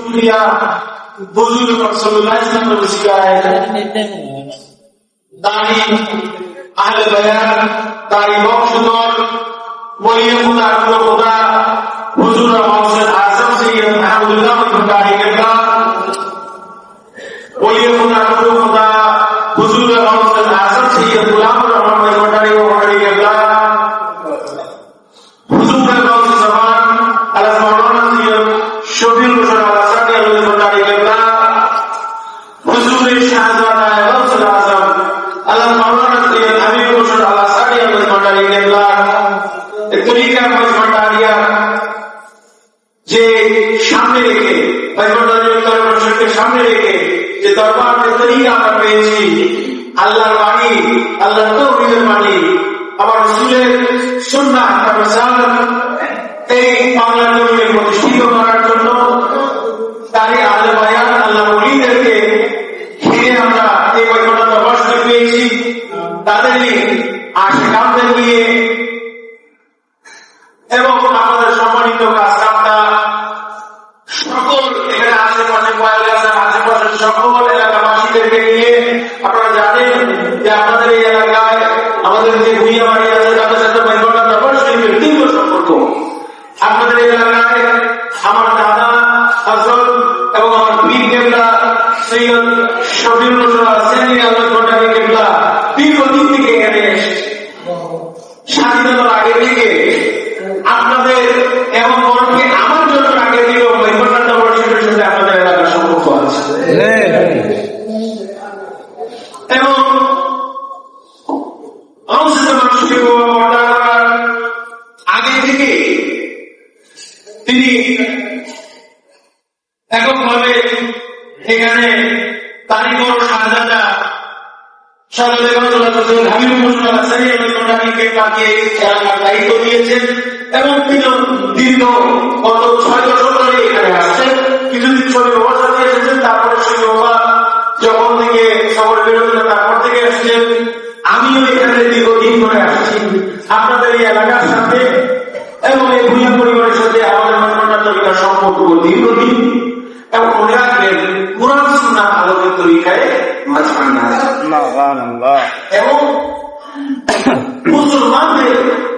শুক্রিয়া বুজুর্গ রসুল্লাহ ইসলামের উসিলায় দাড়ি, আহলে বায়ান দাড়ি বংশধর বলিয়ে খুদা খুদা আজম সৈয়দ আহমদুল্লাহ তরিকা মজ ভণ্ডারিয়া যে সামনে রেখে ভাইবন্ধারিকে সামনে রেখে যে দরবার আমরা পেয়েছি, আল্লাহর বাণী, আল্লাহর তৌহিদের বাণী আমার রসুলের রিসালাত, এই বাংলার জমিনে প্রতিষ্ঠিত করার জন্য তারই আলে বায়ান আল্লাহ ওলিদেরকে ঘিরে আমরা এই বৈঠকটা বসতে পেয়েছি। তাদেরই আশেকামদের নিয়ে যে আপনাদের এই এলাকায় আমাদের যে ভুইয়া বাড়ি আছে, তাদের সাথে বাইবলা ব্যাপার সেই ব্যক্তিগত সম্পর্ক। আপনাদের এই এলাকায় আমার দাদা ফজল এবং আমার পীর সৈয়দ শফিউল আছেন আল্লাহ ভণ্ডারী কেবলা দীর্ঘদিন থেকে এখানে এসেছে স্বাধীনতার আগে থেকে আপনাদের এবং বরকে আমার জন্য আগে থেকে বৈকুণ্ঠ বর্ষের সাথে আপনাদের এলাকার সম্পর্ক আছে এবং অনুষ্ঠিত মানুষকে বর্ণনা করার আগে থেকে তিনি এককভাবে এখানে কারিগর আসছেন এসেছেন, তারপরে থেকে এসেছেন আমিও এখানে দীর্ঘদিন ধরে আসছি। আপনাদের এই এলাকার সাথে এবং এই ভূমিয়া পরিবারের সাথে আমাদের মন্ত্রণার তরিকার সম্পর্ক দীর্ঘদিন। এবং মনে এবং মুসলমানদের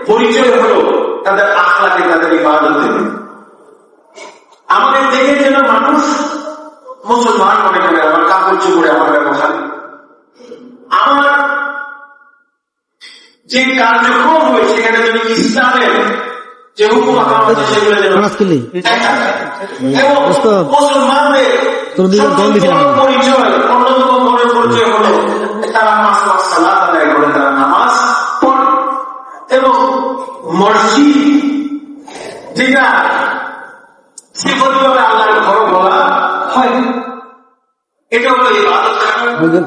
পরিচয় হলো তাদের আখলাকে তাদের ইবাদতে আমাদের দেখে যেন মানুষ মুসলমান মনে করে আমার কাপড় চুপড়ে আমার ব্যবহার আমার যে কার্যক্রম হয়েছে সেখানে যদি ইসলামের যে হুকুম আছে সেগুলো যেন মুসলমানদের। পরিচয় অন্যতম যেটা সিফতিভাবে আল্লাহর ঘর বলা। হয়। এটা হলো ইবাদত খানা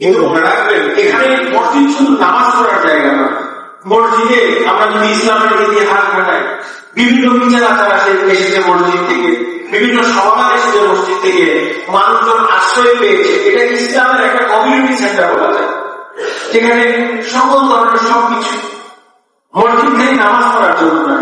কিন্তু মনে রাখবেন এখানে মসজিদ শুধু নামাজ পড়ার জায়গা না মসজিদে আমরা যদি ইসলামের ইতিহাস ঘটাই বিভিন্ন বিচার আচার আসে এসেছে মসজিদ থেকে বিভিন্ন সমাজ এসেছে মসজিদ থেকে মানুষজন আশ্রয় পেয়েছে। এটা ইসলামের একটা কমিউনিটি সেন্টার বলা যায়। যেখানে সকল ধরনের সবকিছু মসজিদ থেকে নামাজ পড়ার জন্য নয়।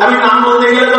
আমি নাম বলতে গেলে তো